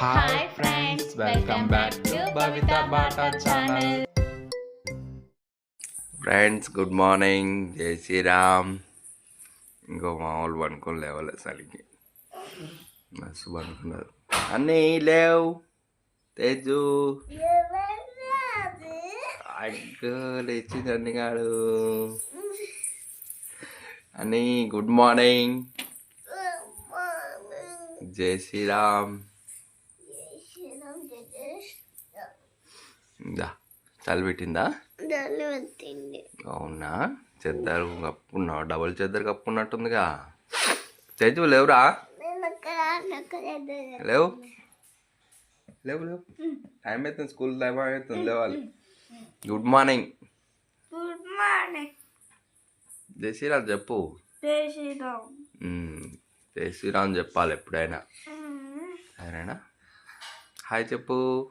Hi friends welcome back to Bhavitha Bata channel friends good morning Jai Shri Ram ఇంకో మామూలు పనుకొని లేవాలి సరికి మస్తు పనుకున్నారు. అన్నీ లేవు. తేజు. అగ్గో లేచింది అన్ని కాడు అని గుడ్ మార్నింగ్ జై శ్రీరామ్. ఇందా చలి పెట్టిందా? అవునా? చెద్దరు కప్పున్నావు డబుల్ చెద్దరు కప్పున్నట్టుందిగా. తేజు లేవురా? లేవు? లేవు లేవు. టైం అవుతుంది స్కూల్ టైం అవుతుంది లేవాలి. Good morning. Good morning. Jai Shri Ram చెప్పు. జై శ్రీరామ్. జై శ్రీరామ్ చెప్పాలి ఎప్పుడైనా. సరేనా? హాయ్ చెప్పు.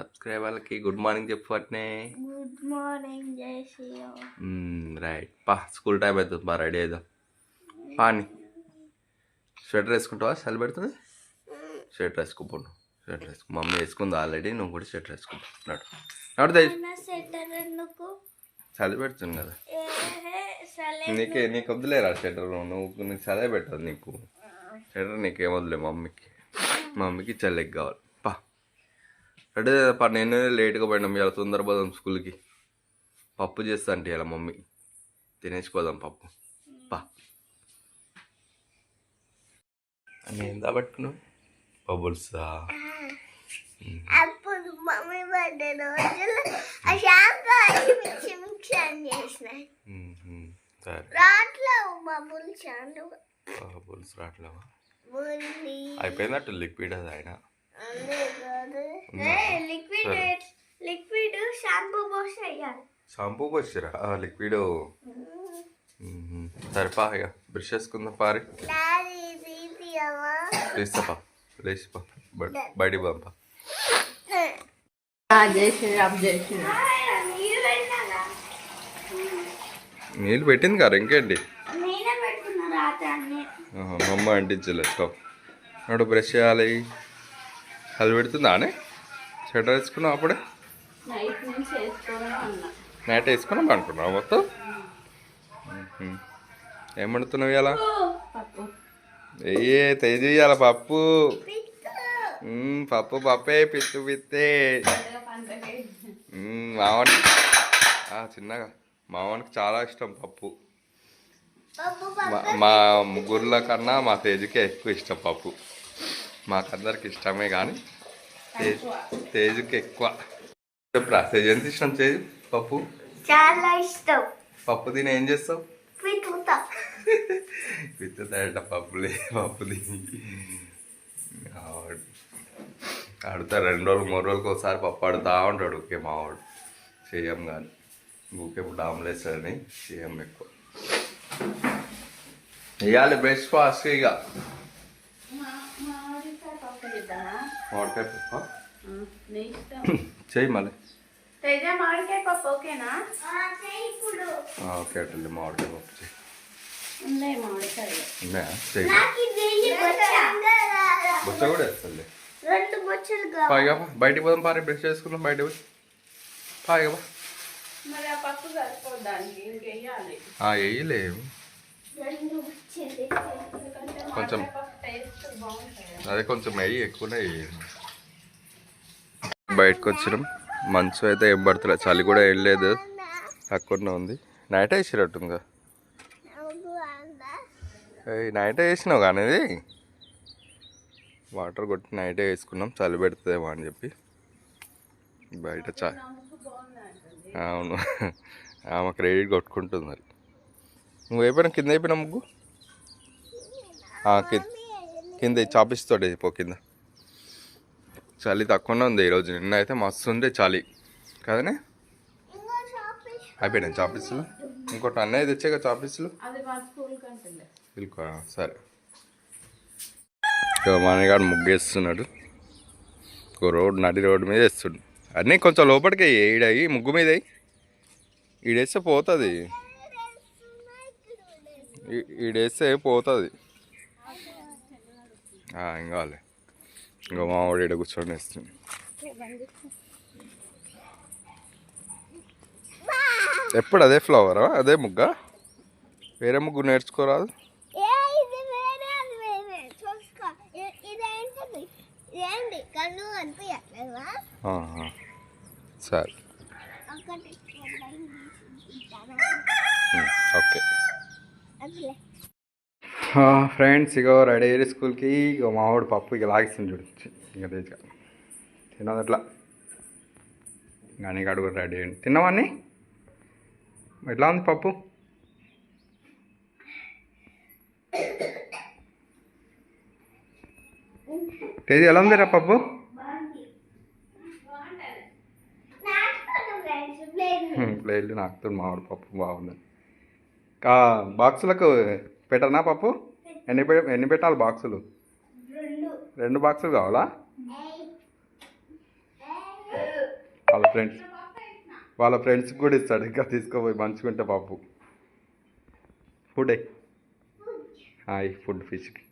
సబ్స్క్రైబర్లకి గుడ్ మార్నింగ్ చెప్పు అట్నే. Good morning Jai right. పా స్కూల్ టైం అవుతుంది బా రెడీ అవుదాం పాని స్వెటర్ వేసుకుంటావా? చలి పెడుతుంది? స్వెటర్ వేసుకోపోను స్వెటర్ వేసుకో. మమ్మీ వేసుకుంది ఆల్రెడీ నువ్వు కూడా స్వెటర్ వేసుకుంటా నడు. నడు చలి పెడుతుంది కదా. నీకే నీకు వద్దులేరా స్వెటర్? నువ్వు నీకు చలి పెట్టదు నీకు. స్వెటర్ నీకేం వద్దులే మమ్మీకి. మమ్మీకి చల్లెకి కావాలి. పా రెడీ పా నేను లేట్గా పోయినాం ఇలా తొందర పోదాం స్కూల్కి. పప్పు చేస్తా అంటే ఇలా మమ్మీ. తినేసిపోదాం పప్పు. పా. అని ఎంత పట్టుకున్నావు? బబుల్సా? అప్పుడు మమ్మీ బర్త్డే రోజులు అయిపోయిందట్టు లిక్విడ్ అది ఆయన లిక్విడ్ లిక్విడ్ షాంపూ పోసి అయ్యాలి షాంపూ వచ్చిరా లిక్విడ్. సరిపా ఇక. బ్రష్ చేసుకుందాం పారి. లేస్తాపా లేచిపా బయటికి పంప నీళ్ళు పెట్టింది కదా ఇంకేంటి? నేనే పెట్టుకున్నా రాత్రి అన్నీ. ఆహా, మా అమ్మ అంటించలే స్టాప్. నాడు బ్రష్ చేయాలి. అది పెడుతుందా అని? స్వెటర్ వేసుకున్నావు అప్పుడే? నైట్ వేసుకున్నాం అనుకున్నావు మొత్తం. ఏం వండుతున్నావు ఇలా ఏ తేజు పప్పు. పప్పు పప్పే పిత్తు పిత్తే. ఆ, చిన్నగా. మావానికి చాలా ఇష్టం పప్పు. మా- మా ముగ్గురుల కన్నా మా తేజుకే ఎక్కువ ఇష్టం పప్పు. మాకందరికి ఇష్టమే కానీ తేజ్ తేజుకి ఎక్కువ. చెప్పురా తేజు ఎంత ఇష్టం తేజు పప్పు? చాలా ఇష్టం. పప్పు తిని ఏం చేస్తావు? పితుకుతా విత్తుతాడట పప్పులే పప్పు తిని. ఆడుతా రెండు రోజులు మూడు రోజులకి ఒకసారి పప్పు ఆడుతూ ఉంటాడు ఊకే మావాడు చేయం కానీ ఊకే డాములు వేస్తాడని చేయం ఎక్కువ. వేయాలి బ్రేక్ఫాస్ట్ ఇక మామిడికాయ పప్పు చేద్దామా మామిడికాయ పప్పు. మళ్ళీ మామిడికాయ పప్పు. ఓకేనా ఓకే మామిడికాయ పప్పు బొచ్చ కూడా వేస్తుంది పాయిగా బయటికి పోదాం పారి బ్రష్ చేసుకుందాం బయట పోయి పాయిగా వేయలేము కొంచెం. మామిడికాయ పప్పు టేస్ట్ బాగుంటుంది అదే కొంచెం అయ్యి ఎక్కువనే బయటకు వచ్చినాం మంచు అయితే ఏం పడతలే. చలి కూడా ఏం లేదు. తక్కువనే ఉంది. నైట్ వేసినట్టుందిగా ఇంకా? నైటే వేసినావు కానీ వాటర్ కొట్టి నైటే వేసుకున్నాం. చలి పెడుతుందేమో అని చెప్పి. బయట చా అవును. ఆమె క్రెడిట్ కొట్టుకుంటుంది మరి. నువ్వు అయిపోయినా కింద అయిపోయినా ముగ్గు? కింద. కింద చాపిస్తోటి పో కింద. చలి తక్కువనే ఉంది ఈరోజు. నిన్న అయితే మస్తు ఉండే చలి. కదనే? అయిపోయినాయి చాపీసులు ఇంకోటి అన్నయ్య తెచ్చాక కంటే పిలుకో సరే. ఇక మనగాడు ముగ్గేస్తున్నాడు. ఒక రోడ్ నడి రోడ్డు మీద వేస్తుండు. అన్నీ కొంచెం లోపలికి ఈడయి ముగ్గు మీద ఈడేస్తే పోతుంది. ఈడేస్తే పోతుంది. ఏం కావాలి ఇంకా మా వాడు ఈడ కూర్చొని వేస్తుంది ఎప్పుడు అదే ఫ్లవరా? అదే ముగ్గా? వేరే ముగ్గు నేర్చుకోరాదు. సరే. ఓకే. ఫ్రెండ్స్ ఇగో రెడీ అయ్యి స్కూల్కి ఇక మావాడు పప్పు ఇక లాగిస్తుంది చూడు. ఇక తెచ్చుగా తిన్నది అట్లా ఇంకా నీకు అడుగు రెడీ అయ్యండి. తిన్నావా ఎట్లా ఉంది పప్పు? తేదీ ఎలా ఉందిరా పప్పు? ప్లేట్లు నాకుతుంది మామిడి పప్పు బాగుంది బాక్సులకు పెట్టనా పప్పు? ఎన్ని పె ఎన్ని పెట్టాలి బాక్సులు? రెండు. రెండు బాక్సులు కావాలా? వాళ్ళ ఫ్రెండ్స్ వాళ్ళ ఫ్రెండ్స్కి కూడా ఇస్తాడు. ఇంకా తీసుకోపోయి మంచుకుంటే పప్పు. ఫుడ్. Hi food ఫిష్కి.